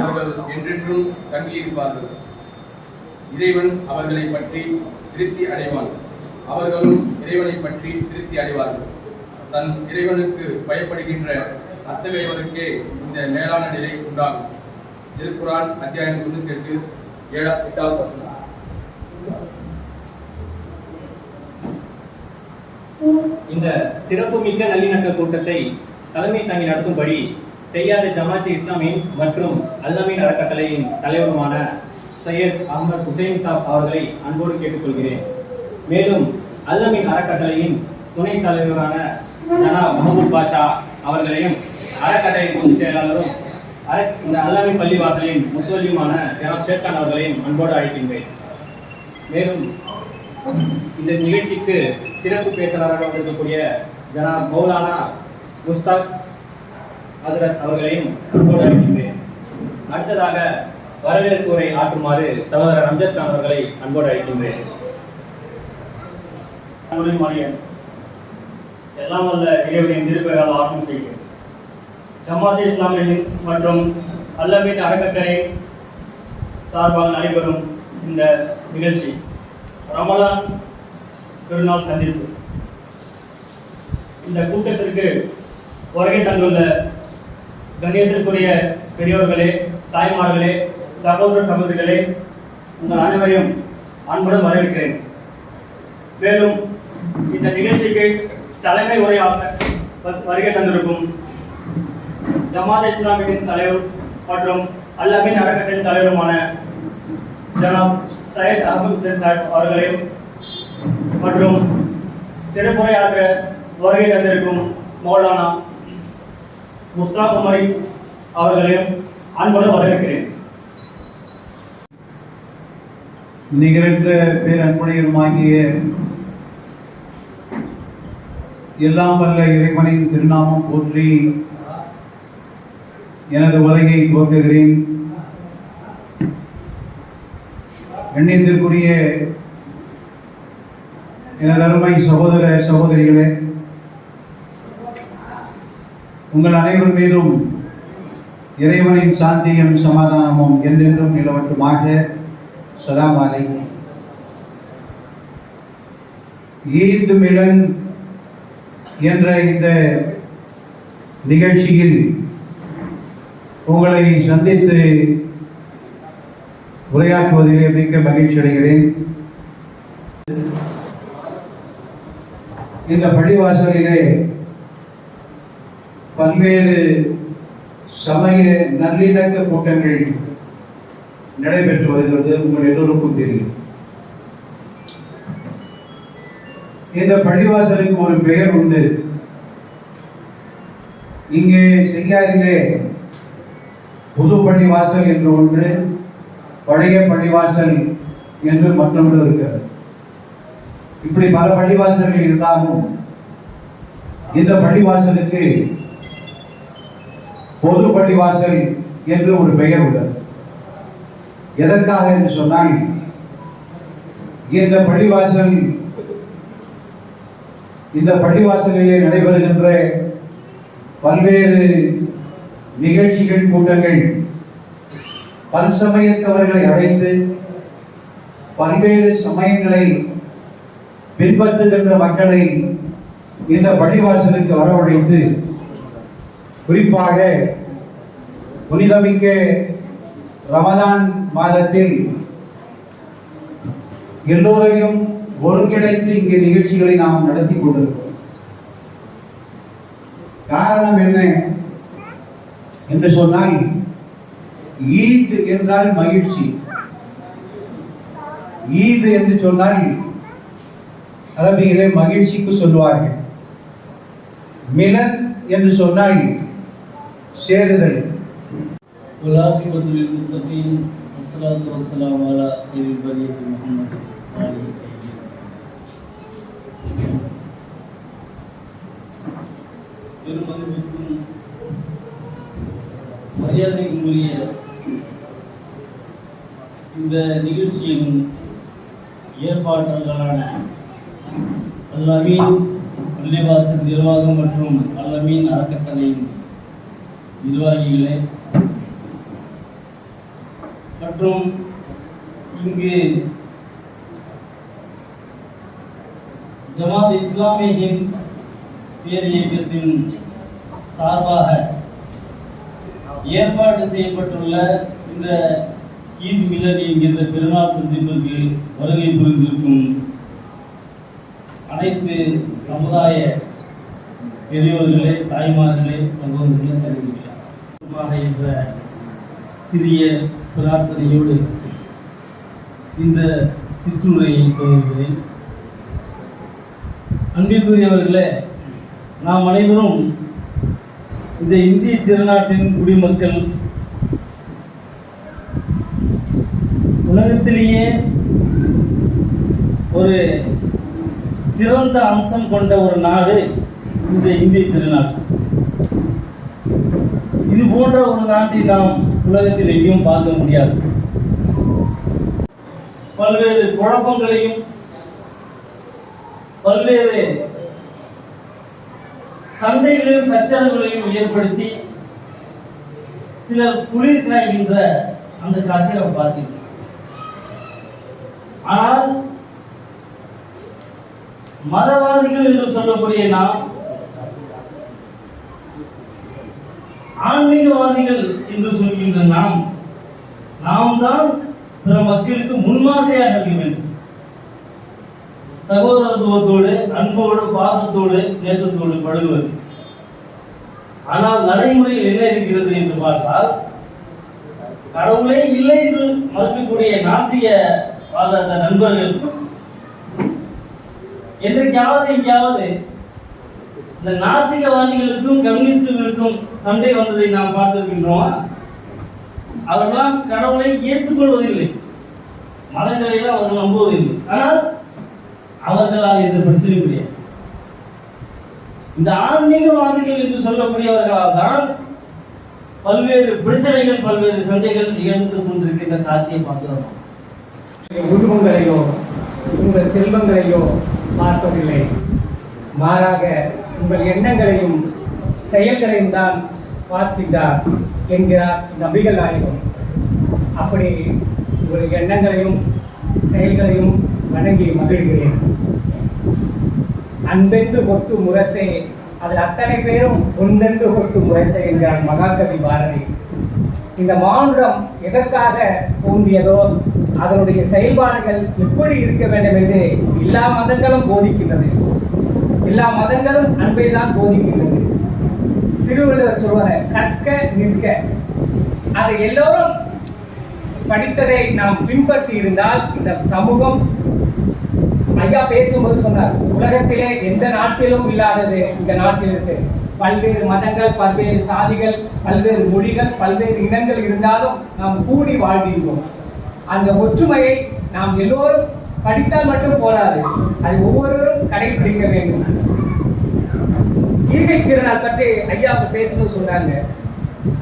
அவர்கள் என்றென்றும் தங்கியிருப்பார்கள் இறைவன் அவர்களை பற்றி திருப்தி அடைவான். அவர்களும் இறைவனை பற்றி திருப்தி அடைவார்கள். தன் இறைவனுக்கு பயப்படுகின்ற அத்தகையவருக்கே இந்த மேலான நிலை உண்டாகும். திருக்குரான் அத்தியாயம் தொண்ணூத்தி எட்டு ஏழா எட்டாவது வசனம். இந்த சிறப்புமிக்க நல்லிணக்க கூட்டத்தை தலைமை தாங்கி நடத்தும்படி செய்யாத ஜமாத்தி இஸ்லாமின் மற்றும் அல்லாமின் அறக்கட்டளையின் தலைவருமான சையத் அகமது ஹுசைன் சாப் அவர்களை அன்போடு கேட்டுக்கொள்கிறேன். மேலும் அல்லமின் அறக்கட்டளையின் துணை தலைவரான ஜனா மஹமூத் பாஷா அவர்களையும் அறக்கட்டளையின் பொதுச் செயலாளரும் இந்த அல்லமின் பள்ளிவாசலின் முத்தொல்லியுமான ஜனாப் ஷேர்கான் அவர்களையும் அன்போடு அழைக்கின்றேன். மேலும் இந்த நிகழ்ச்சிக்கு சிறப்பு பேச்சாளராக வந்திருக்கக்கூடிய ஜனாப் மௌலானா முஸ்தாக் ஹசரத் அவர்களையும் அன்போடு அழைக்கின்றேன். அடுத்ததாக வரவேற்பு உரை ஆற்றுமாறு சகோதரர் ரம்ஜத் கான் அவர்களை அன்போடு அழைக்கின்றேன். எல்லாம் வல்ல இறைவனின் திருப்பெயரால் ஆற்றம் செய்கிறேன் ஜமாத் இஸ்லாமியின் மற்றும் அல்லமீன் அறக்கட்டளை சார்பாக நடைபெறும் இந்த நிகழ்ச்சி ரமலான் திருநாள் சந்திப்பு. இந்த கூட்டத்திற்கு வருகை தந்துள்ள கண்ணியத்திற்குரிய பெரியோர்களே தாய்மார்களே சகோதர சகோதரிகளே உங்கள் அனைவரையும் அன்புடன் வரவேற்கிறேன். மேலும் இந்த நிகழ்ச்சிக்கு தலைமை உரையாக வ- வருகை தந்திருக்கும் ஜமாத் இஸ்லாமியின் தலைவர் மற்றும் அல்லாமின் அறக்கட்டளையின் தலைவருமான ஜனாப் சையத் அகமது சாஹிப் அவர்களையும் மற்றும் சிறப்புரையாக வருகை தந்திருக்கும் மௌலானா முஸ்தா உமரி அவர்களையும் அன்போடு வரவேற்கிறேன். நிகரற்ற பேரன்புடையருமாகிய எல்லாம் வல்ல இறைவனின் திருநாமம் போற்றி எனது உலகை துவக்குகிறேன் எண்ணியத்திற்குரிய எனது அருமை சகோதர சகோதரிகளே உங்கள் அனைவர் மீதும் இறைவனின் சாந்தியும் சமாதானமும் என்றென்றும் நிலவட்டுமாக. சலாம் அலைக்கும். ஈத் மிலன் என்ற இந்த நிகழ்ச்சியில் உங்களை சந்தித்து உரையாற்றுவதிலே மிக்க மகிழ்ச்சி அடைகிறேன். இந்த பள்ளிவாசலிலே பல்வேறு சமய நல்லிணக்க கூட்டங்கள் நடைபெற்று வருகிறது. உங்கள் எல்லோருக்கும் தெரியும். இந்த பள்ளிவாசலுக்கு ஒரு பெயர் உண்டு. இங்கே செய்யாரிலே புது பள்ளிவாசல் என்று ஒன்று பழைய பள்ளிவாசல் என்று மற்றொன்று இருக்கிறது. இப்படி பல பள்ளிவாசல்கள் இருந்தாலும் இந்த பள்ளிவாசலுக்கு பொது பள்ளிவாசல் என்று ஒரு பெயர் உள்ளது. எதற்காக என்று சொன்னால் இந்த பள்ளிவாசல் இந்த பள்ளிவாசலிலே நடைபெறுகின்ற பல்வேறு நிகழ்ச்சிகள் கூட்டங்கள் பல்சமயத்தவர்களை அழைத்து பல்வேறு சமயங்களை பின்பற்றுகின்ற மக்களை இந்த பள்ளிவாசலுக்கு வரவழைத்து குறிப்பாக புனிதமிக்க ரமதான் மாதத்தில் எல்லோரையும் ஒருங்கிணைத்து இங்கே நிகழ்ச்சிகளை நாம் நடத்தி கொண்டிருக்கிறோம். காரணம் என்ன என்று சொன்னால் ஈத் என்றால் மகிழ்ச்சி. ஈத் என்று சொன்னால் அரபிகளை மகிழ்ச்சிக்கு சொல்வார்கள் மிலன் என்று சொன்னால் சேருதல் والعاقبة للمتقين والصلاة والسلام على خير البرية محمد وآله الطيبين பெருமதிப்புக்கும் மரியாதைக்கும் உரிய இந்த நிகழ்ச்சியின் ஏற்பாட்டாளர்களான அல்லமீன் பள்ளிவாசல் நிர்வாகம் மற்றும் அல்லமீன் அறக்கட்டளையின் நிர்வாகிகளே. மற்றும் இங்கு ஜமாத் இஸ்லாமியின் பேர் இயக்கத்தின் சார்பாக ஏற்பாடு செய்யப்பட்டுள்ள இந்த ஈத் மிலன் என்கின்ற திருநாள் சந்திப்பிற்கு வருகை புரிந்திருக்கும் அனைத்து சமுதாய பெரியோர்களே தாய்மார்களே சகோதரர்களே உருவாக என்ற சிறிய பிரார்த்தனையோடு இந்த சிற்றுரையை துவங்குகிறேன் அன்பிற்குரியவர்களே நாம் அனைவரும் இந்த இந்திய திருநாட்டின் குடிமக்கள் உலகத்திலேயே ஒரு சிறந்த அம்சம் கொண்ட ஒரு நாடு இந்த இந்திய திருநாடு. இது போன்ற ஒரு நாட்டை நாம் உலகத்தில் எங்கேயும் பார்க்க முடியாது. பல்வேறு குழப்பங்களையும் பல்வேறு சந்தைகளையும் சச்சரவுகளையும் ஏற்படுத்தி சிலர் குளிர் காய்கின்ற அந்த காட்சியை நாம் பார்க்கிறோம் ஆனால் மதவாதிகள் என்று சொல்லக்கூடிய நாம் ஆன்மீகவாதிகள் என்று சொல்கின்ற நாம் நாம் தான் பிற மக்களுக்கு முன்மாதிரியாக இருக்க வேண்டும் சகோதரத்துவத்தோடு அன்போடு பாசத்தோடு நேசத்தோடு பழகுவது. ஆனால் நடைமுறையில் என்ன இருக்கிறது என்று பார்த்தால் கடவுளே இல்லை என்று மறுக்கக்கூடிய நாத்திய வாத நண்பர்கள் என்றைக்காவது எங்கேயாவது இந்த நாத்திகவாதிகளுக்கும் கம்யூனிஸ்டுகளுக்கும் சண்டை வந்ததை நாம் பார்த்திருக்கின்றோம். அவர்களாம் கடவுளை ஏற்றுக்கொள்வதில்லை. மதங்களையெல்லாம் அவர்கள் நம்புவதில்லை. ஆனால் அவர்களால் இந்த பிரச்சனை முடியாது இந்த ஆன்மீகவாதிகள் என்று சொல்லக்கூடியவர்களால் தான் பல்வேறு பிரச்சனைகள் பல்வேறு சண்டைகள் நிகழ்ந்து கொண்டிருக்கின்ற காட்சியை பார்க்கிறோம். உருவங்களையோ உங்கள் செல்வங்களையோ பார்ப்பதில்லை. மாறாக உங்கள் எண்ணங்களையும் செயல்களையும் தான் பார்க்கின்றார் என்கிறார் நபிகள் நாயகம். அப்படி உங்கள் எண்ணங்களையும் செயல்களையும் வணங்கி மகிழ்கிறேன். அன்பென்று கொட்டு முரசே அதில் அத்தனை பேரும் ஒன்றென்று கொட்டு முரசே என்கிறார் மகாகவி பாரதி. இந்த மானுடம் எதற்காக தோன்றியதோ அதனுடைய செயல்பாடுகள் எப்படி இருக்க வேண்டும் என்று எல்லா மதங்களும் போதிக்கின்றது எல்லா மதங்களும் அன்பை தான் போதிக்கின்றது. திருவள்ளுவர் சொல்வார கற்க நிற்க. அதை எல்லோரும் படித்ததை நாம் பின்பற்றி இருந்தால் இந்த சமூகம் ஐயா பேசும்போது சொன்னார் உலகத்திலே எந்த நாட்டிலும் இல்லாதது இந்த நாட்டில் இருக்கு. பல்வேறு மதங்கள் பல்வேறு சாதிகள் பல்வேறு மொழிகள் பல்வேறு இனங்கள் இருந்தாலும் நாம் கூடி வாழ்கின்றோம். அந்த ஒற்றுமையை நாம் எல்லோரும் படித்தால் மட்டும் போதாது. அது ஒவ்வொருவரும் கடைபிடிக்க வேண்டும். ஈகை திருநாள் பற்றி ஐயா பேசணும்னு சொன்னாங்க.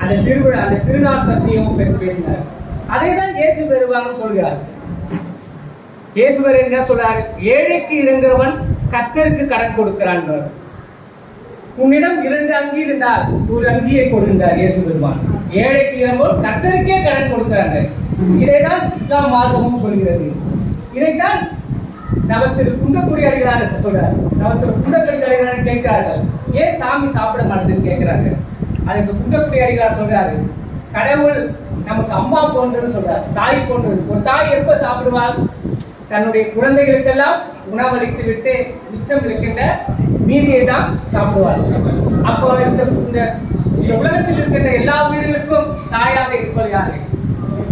அந்த திருவிழா அந்த திருநாள் பற்றியும் பேசினார். அதை தான் இயேசு பெறுவாங்கன்னு சொல்கிறார். இயேசுவர் என்ன சொல்றாரு? ஏழைக்கு இறங்குறவன் கத்தருக்கு கடன் கொடுக்கிறான் உன்னிடம் இரண்டு அங்கி இருந்தால் ஒரு அங்கியை கொடுக்கிறார் இயேசு பெருமான். ஏழைக்கு இறங்குவோர் கத்தருக்கே கடன் கொடுக்கிறாங்க. இதைதான் இஸ்லாம் மார்க்கமும் சொல்கிறது. இதைத்தான் நவத்திரு குண்டக்குடி அடிகளார் சொல்றார். நவத்திரு குண்டக்குடி அடிகளார் கேட்கிறார்கள். ஏன் சாமி சாப்பிட மாட்டேதுன்னு கேட்கிறாங்க அதுக்கு குண்டக்குடி அடிகளார் சொல்றாரு. கடவுள் நமக்கு அம்மா போன்றது சொல்றார். தாய் போன்றது. ஒரு தாய் எப்ப சாப்பிடுவார் தன்னுடைய குழந்தைகளுக்கெல்லாம் உணவளித்து விட்டு மிச்சம் இருக்கின்ற மீதியை தான் சாப்பிடுவார் அப்போ இந்த இந்த உலகத்தில் இருக்கின்ற எல்லா உயிர்களுக்கும் தாயாக இருப்பது யாரு?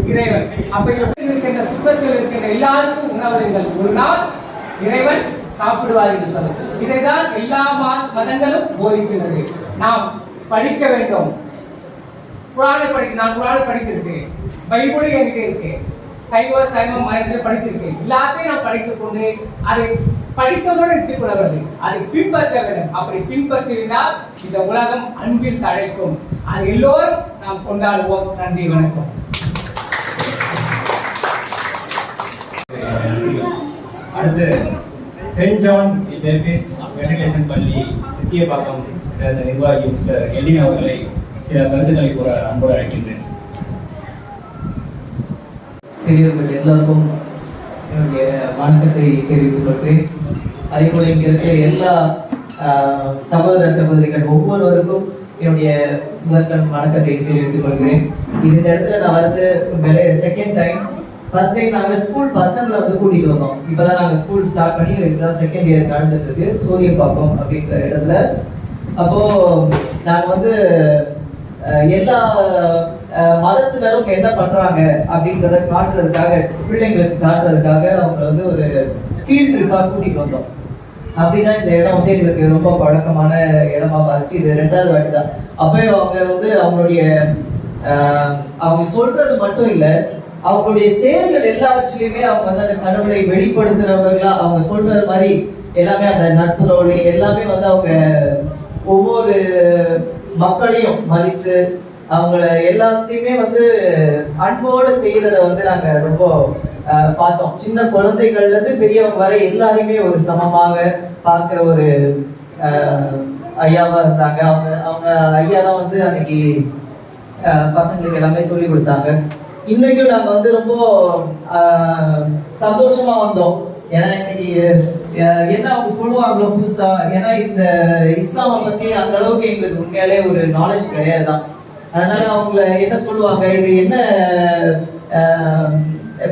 இறைவன். அப்ப இருக்கின்ற சுத்தத்தில் இருக்கின்ற எல்லாருக்கும் உணவளிங்கள் ஒரு நாள் இறைவன் சாப்பிடுவார் என்று சொன்னார். இதைதான் எல்லா மதங்களும் போதிக்கிறது நாம் படிக்க வேண்டும். குரானை படிக்க நான் குரானை படித்திருக்கேன். பைபிளை என்கிட்ட இருக்கேன் சைவ சைவம் மறைந்து படித்திருக்கேன். எல்லாத்தையும் நான் படித்துக் கொண்டு அதை படித்ததோடு நிறுத்திக் அதை பின்பற்ற வேண்டும். அப்படி பின்பற்றினால் இந்த உலகம் அன்பில் தழைக்கும். அது எல்லோரும் நாம் கொண்டாடுவோம். நன்றி வணக்கம். அடுத்து செயின்ட் ஜான் பெர்கிஸ்ட் மெட்ரிகுலேஷன் பள்ளி சித்தியபாக்கம் சேர்ந்த நிர்வாகி மிஸ்டர் எல்லின் அவர்களை சில கருத்துக்களை கூற அன்போடு அழைக்கின்றேன். பெரியவர்கள் எல்லாருக்கும் என்னுடைய வணக்கத்தை தெரிவித்துக் கொள்கிறேன். அதே போல இங்க இருக்கிற எல்லா ஆஹ், சகோதர சகோதரிகள் ஒவ்வொருவருக்கும் என்னுடைய முதற்கண் வணக்கத்தை தெரிவித்துக் கொள்கிறேன். இந்த இடத்துல நான் வந்து செகண்ட் டைம் ஃபர்ஸ்ட் டைம் நாங்க ஸ்கூல் பசங்களை வந்து கூட்டிட்டு வந்தோம். இப்பதான் நாங்க ஸ்கூல் ஸ்டார்ட் பண்ணி இதுதான் செகண்ட் இயர் நடந்துட்டு இருக்கு சூரியபாக்கம் அப்படின்ற இடத்துல. அப்போ நாங்க வந்து எல்லா மதத்தினரும் என்ன பண்றாங்க அப்படின்றத காட்டுறதுக்காக பிள்ளைங்களுக்கு காட்டுறதுக்காக அவங்க வந்து ஒரு ஃபீல்ட் ட்ரிப்பா கூட்டிட்டு வந்தோம். அப்படிதான் இந்த இடம் வந்து எங்களுக்கு ரொம்ப பழக்கமான இடமா மாறிச்சு. இது ரெண்டாவது வாட்டி தான் அப்போ அவங்க வந்து அவங்களுடைய அவங்க சொல்றது மட்டும் இல்லை அவங்களுடைய செயல்கள் எல்லாவற்றிலுமே அவங்க வந்து அந்த கடவுளை வெளிப்படுத்துறவர்களா அவங்க சொல்ற மாதிரி எல்லாமே அந்த நட்புறவு எல்லாமே வந்து அவங்க ஒவ்வொரு மக்களையும் மதித்து அவங்கள எல்லாத்தையுமே வந்து அன்போடு செய்யறத வந்து நாங்க ரொம்ப பார்த்தோம். சின்ன குழந்தைகள்ல இருந்து பெரியவங்க வரை எல்லாரையுமே ஒரு சமமாக பார்க்கிற ஒரு ஐயாவா இருந்தாங்க. அவங்க அவங்க ஐயா தான் வந்து அன்னைக்கு ஆஹ், பசங்களுக்கு எல்லாமே சொல்லி கொடுத்தாங்க. இன்றைக்கும் நாங்க வந்து ரொம்ப சந்தோஷமா வந்தோம். ஏன்னா இன்னைக்கு என்ன அவங்க சொல்லுவாங்களோ புதுசா ஏன்னா இந்த இஸ்லாமை பத்தி அந்த அளவுக்கு எங்களுக்கு உண்மையாலே ஒரு நாலேஜ் கிடையாது தான் அதனால அவங்கள என்ன சொல்லுவாங்க? இது என்ன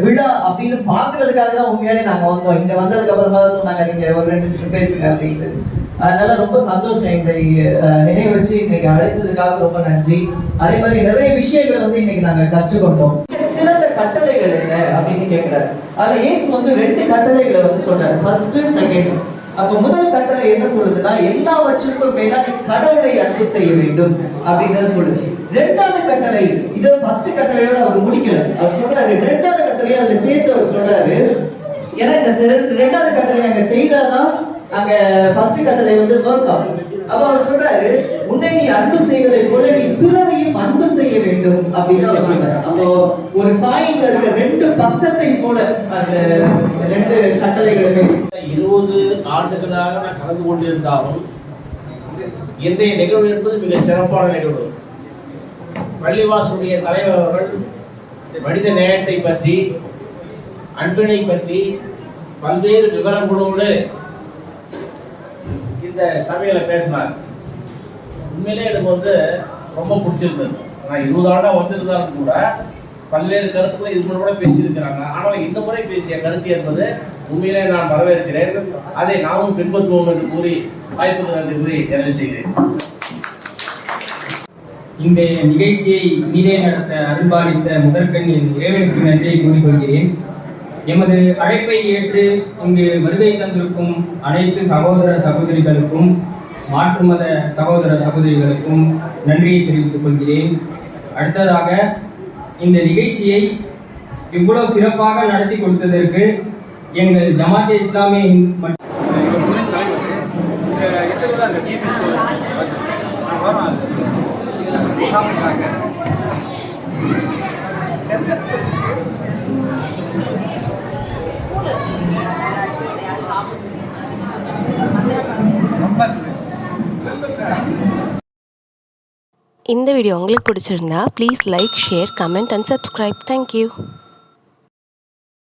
விழா அப்படின்னு பாக்குறதுக்காக தான் உண்மையாலே நாங்க வந்தோம். இங்க வந்ததுக்கு அப்புறமா தான் சொன்னாங்க நீங்க ஒரு ரெண்டு நிமிஷம் பேசுங்க அப்படின்னு. அதனால ரொம்ப சந்தோஷம் இந்த நினைவு வச்சு இன்னைக்கு அழைத்ததுக்காக ரொம்ப நன்றி. அதே மாதிரி நிறைய விஷயங்களை வந்து இன்னைக்கு நாங்க கற்றுக்கொண்டோம். சிறந்த கட்டளைகள் என்ன அப்படின்னு கேட்கிறாரு அதுல ஏசு வந்து ரெண்டு கட்டளைகளை வந்து சொல்றாரு. ஃபர்ஸ்ட் செகண்ட் அப்ப முதல் கட்டளை என்ன சொல்லுதுன்னா எல்லாவற்றுக்கும் மேலாக கடவுளை அன்பு செய்ய வேண்டும் அப்படின்னு சொல்லுது. ரெண்டாவது கட்டளை இது ஃபர்ஸ்ட் கட்டளையோட அவர் முடிக்கல. அவர் சொல்றாரு ரெண்டாவது கட்டளையை அதுல சேர்த்து அவர் சொல்றாரு. ஏன்னா இந்த ரெண்டாவது கட்டளை அங்க செய்தாதான் அங்க ஃபர்ஸ்ட் கட்டளை வந்து ஒர்க் ஆகும். அப்ப அவர் சொல்றாரு உன்னை நீ அன்பு செய்வதை போல நீ பிறரையும் அன்பு செய்ய வேண்டும் அப்படின்னு அவர் சொல்றாரு. அப்போ ஒரு காயின்ல இருக்க ரெண்டு பக்கத்தை போல அந்த ரெண்டு கட்டளைகளுமே இருபது ஆண்டுகளாக நான் கலந்து கொண்டிருந்தாலும் இன்றைய நிகழ்வு என்பது மிக சிறப்பான நிகழ்வு. பள்ளிவாசனுடைய தலைவர் அவர்கள் மனித நேயத்தை பற்றி அன்பினை பற்றி பல்வேறு விவரங்களோடு இந்த சபையில பேசினார். உண்மையிலே எனக்கு வந்து ரொம்ப பிடிச்சிருந்தது. நான் இருபது ஆண்டா வந்திருந்தாலும் கூட பல்வேறு கருத்துக்களை இது முறை கூட பேசியிருக்கிறாங்க. ஆனால் இந்த முறை பேசிய கருத்து என்பது உண்மையிலே நான் வரவேற்கிறேன். அதை நாமும் பின்பற்றுவோம் என்று கூறி வாய்ப்புக்கு நன்றி கூறி நிறைவு செய்கிறேன். இந்த நிகழ்ச்சியை நீதே நடத்த அருள்பாலித்த முதற்கண்ணின் இறைவனுக்கு நன்றியை கூறிக்கொள்கிறேன். எமது அழைப்பை ஏற்று இங்கு வருகை தந்திருக்கும் அனைத்து சகோதர சகோதரிகளுக்கும் மாற்று மத சகோதர சகோதரிகளுக்கும் நன்றியை தெரிவித்துக் கொள்கிறேன். அடுத்ததாக இந்த நிகழ்ச்சியை இவ்வளவு சிறப்பாக நடத்தி கொடுத்ததற்கு எங்கள் ஜமாத்தே இஸ்லாமிய இந்து மற்றும் இந்த வீடியோ உங்களுக்கு பிடிச்சிருந்தா please like share comment and subscribe thank you